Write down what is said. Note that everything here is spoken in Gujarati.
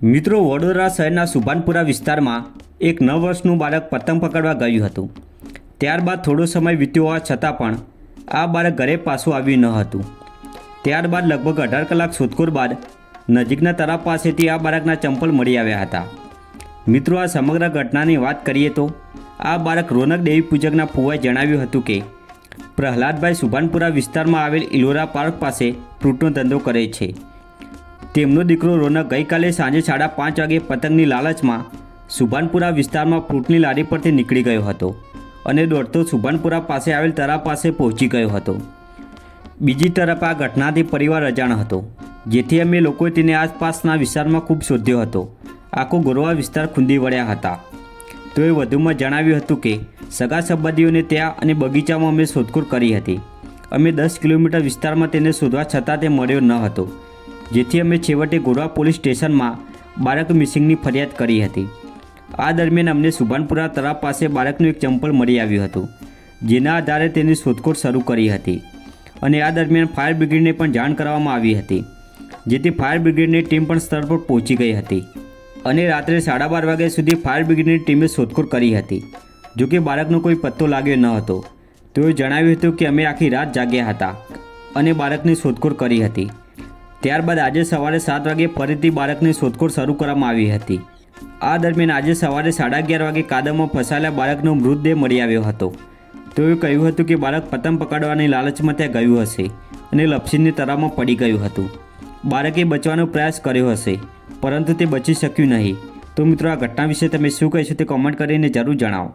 મિત્રો વડોદરા શહેરના સુભાનપુરા વિસ્તારમાં એક નવ વર્ષનું બાળક પતંગ પકડવા ગયું હતું. ત્યારબાદ થોડો સમય વીત્યો હોવા છતાં પણ આ બાળક ઘરે પાછું આવ્યું ન હતું. ત્યારબાદ લગભગ અઢાર કલાક શોધખોળ બાદ નજીકના તળાવ પાસેથી આ બાળકના ચંપલ મળી આવ્યા હતા. મિત્રો, આ સમગ્ર ઘટનાની વાત કરીએ તો આ બાળક રોનક દેવી પૂજકના ફુવાએ જણાવ્યું હતું કે, પ્રહલાદભાઈ સુભાનપુરા વિસ્તારમાં આવેલ ઇલોરા પાર્ક પાસે ફ્રૂટનો ધંધો કરે છે. તેમનો દીકરો રોનક ગઈકાલે સાંજે સાડા પાંચ વાગે પતંગની લાલચમાં સુભાનપુરા વિસ્તારમાં ફ્રૂટની લારી પરથી નીકળી ગયો હતો અને દોડતો સુભાનપુરા પાસે આવેલ તરા પાસે પહોંચી ગયો હતો. બીજી તરફ આ ઘટનાથી પરિવાર અજાણ હતો, જેથી અમે લોકોએ તેને આસપાસના વિસ્તારમાં ખૂબ શોધ્યો હતો. આખો ગોરવા વિસ્તાર ખૂંદી વળ્યા હતા. તો એ વધુમાં જણાવ્યું હતું કે, સગા સંબંધીઓને ત્યાં અને બગીચામાં અમે શોધખોળ કરી હતી. અમે દસ કિલોમીટર વિસ્તારમાં તેને શોધવા છતાં તે મળ્યો ન હતો. જેથી અમે છેવટે ગોરવા પોલીસ સ્ટેશનમાં બાળક મિસિંગની ફરિયાદ કરી હતી. આ દરમિયાન અમને સુભાનપુરા તળાવ પાસે બાળકનું એક ચંપલ મળી આવ્યું હતું, જેના આધારે તેની શોધખોળ શરૂ કરી હતી અને આ દરમિયાન ફાયર બ્રિગેડને પણ જાણ કરવામાં આવી હતી, જેથી ફાયર બ્રિગેડની ટીમ પણ સ્થળ પર પહોંચી ગઈ હતી અને રાત્રે સાડા બાર વાગ્યા સુધી ફાયર બ્રિગેડની ટીમે શોધખોળ કરી હતી. જોકે બાળકનો કોઈ પત્તો લાગ્યો ન હતો, તેઓએ જણાવ્યું હતું કે અમે આખી રાત જાગ્યા હતા અને બાળકની શોધખોળ કરી હતી. ત્યારબાદ આજે સવારે સાત વાગે ફરીથી બાળકની શોધખોળ શરૂ કરવામાં આવી હતી. આ દરમિયાન આજે સવારે સાડા અગિયાર વાગે કાદવમાં ફસાયેલા બાળકનો મૃતદેહ મળી આવ્યો હતો. તેઓએ કહ્યું હતું કે બાળક પતંગ પકડવાની લાલચમાં ત્યાં ગયું હશે અને લપસીને તળાવમાં પડી ગયું હતું. બાળકે બચવાનો પ્રયાસ કર્યો હશે, પરંતુ તે બચી શક્યું નહીં. તો મિત્રો, આ ઘટના વિશે તમે શું કહેશો તે કોમેન્ટ કરીને જરૂર જણાવો.